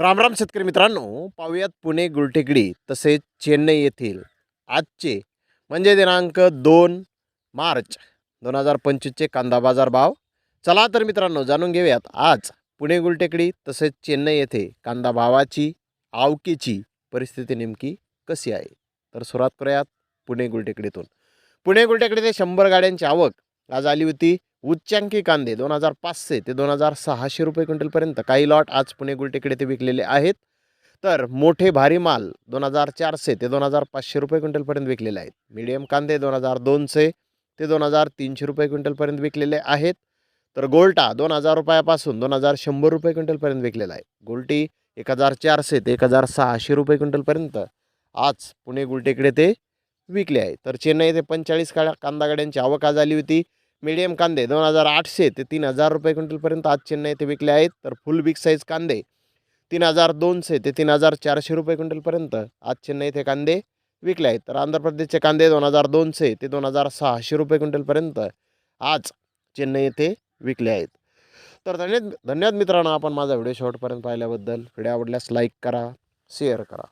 रामराम शेतकरी मित्रांनो पाहूयात पुणे गुलटेकडी तसेच चेन्नई येथील आजचे म्हणजे दिनांक दोन मार्च दोन हजार पंचवीसचे कांदा बाजार भाव. चला तर मित्रांनो जाणून घेऊयात आज पुणे गुलटेकडी तसेच चेन्नई येथे कांदा भावाची आवकीची परिस्थिती नेमकी कशी आहे? तर सुरुवात करूयात पुणे गुलटेकडीतून. पुणे गुलटेकडी ते शंभर गाड्यांची आवक आज आली होती. उच्चांकी कांदे दोन हजार पाचशे ते दोन हजार सहाशे रुपये क्विंटलपर्यंत काही लॉट आज पुणे गुलटेकडे ते विकलेले आहेत. तर मोठे भारी माल दोन हजार चारशे ते दोन हजार पाचशे रुपये क्विंटलपर्यंत विकलेले आहेत. मीडियम कांदे दोन हजार दोनशे ते दोन हजार तीनशे रुपये क्विंटलपर्यंत विकलेले आहेत. तर गोल्टा दोन हजार रुपयापासून दोन हजार शंभर रुपये क्विंटलपर्यंत विकलेला आहे. गोल्टी एक हजार चारशे ते एक हजार सहाशे रुपये क्विंटलपर्यंत आज पुणे गुलटेकडे ते विकले आहे. तर चेन्नई ते पंचेचाळीस काळ्या कांदा गाड्यांची आवक आज आली होती. मीडियम कांदे दोन हजार आठशे ते तीन हजार रुपये क्विंटलपर्यंत आज चेन्नई येथे विकले आहेत. तर फुल बिग साईज कांदे तीन हजार दोनशे ते तीन हजार चारशे रुपये क्विंटलपर्यंत आज चेन्नई येथे कांदे विकले आहेत. तर आंध्र प्रदेशचे कांदे दोन हजार दोनशे ते दोन हजार सहाशे रुपये क्विंटलपर्यंत आज चेन्नई येथे विकले आहेत. तर धन्यवाद धन्यवाद मित्रांनो आपण माझा व्हिडिओ शेवटपर्यंत पाहिल्याबद्दल. व्हिडिओ आवडल्यास लाईक करा शेअर करा.